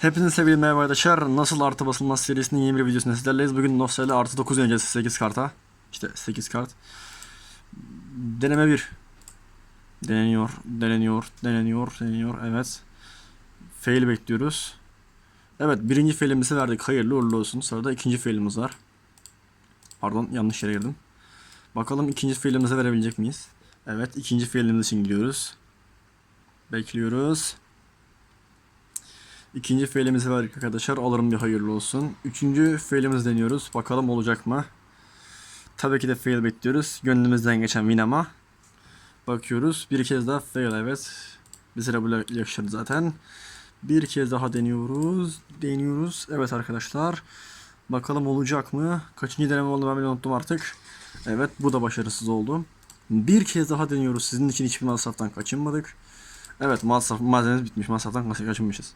Hepinize sevgili merhaba arkadaşlar. Nasıl artı basılmaz serisinin yeni bir videosunda sizlerleyiz. Bugün Nostal'e artı 9 oynayacağız 8 karta. İşte 8 kart. Deneme 1. Deneniyor, deneniyor, deneniyor, deneniyor. Evet. Fail bekliyoruz. Evet birinci failimizi verdik. Hayırlı uğurlu olsun. Sırada ikinci failimiz var. Pardon yanlış yere girdim. Bakalım ikinci failimizi verebilecek miyiz? Evet ikinci failimiz için gidiyoruz. Bekliyoruz. İkinci failimizi verdik arkadaşlar. Alırım bir hayırlı olsun. Üçüncü failimizi deniyoruz. Bakalım olacak mı? Tabii ki de fail bekliyoruz. Gönlümüzden geçen win ama. Bakıyoruz. Bir kez daha fail evet. Bize de böyle yakışır zaten. Bir kez daha deniyoruz. Deniyoruz. Evet arkadaşlar. Bakalım olacak mı? Kaçıncı deneme oldu ben bile unuttum artık. Evet bu da başarısız oldu. Bir kez daha deniyoruz. Sizin için hiçbir masraftan kaçınmadık. Evet masraf, malzememiz bitmiş. Masraftan kaçınmışız.